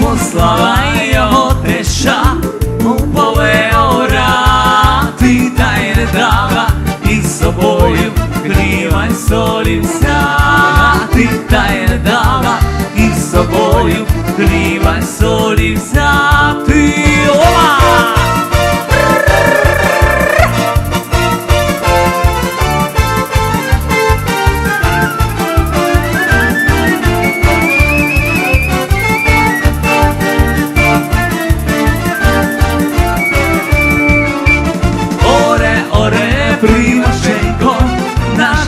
послала його теша у поле орати, та й не дала із собою хліба й солі взяти, та й не дала із собою хліба й оре, примашенько, наш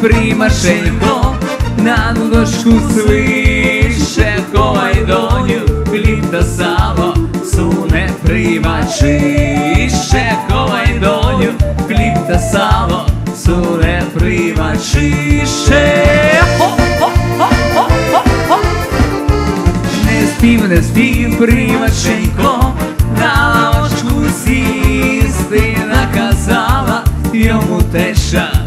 примашенько, на дошку свише, ховай доню, хліб та сало, суне примачище, ховай доню, хліб та сало, суне примачище. Не спів, не спів, примаченько, на лавочку сісти наказала, йому теша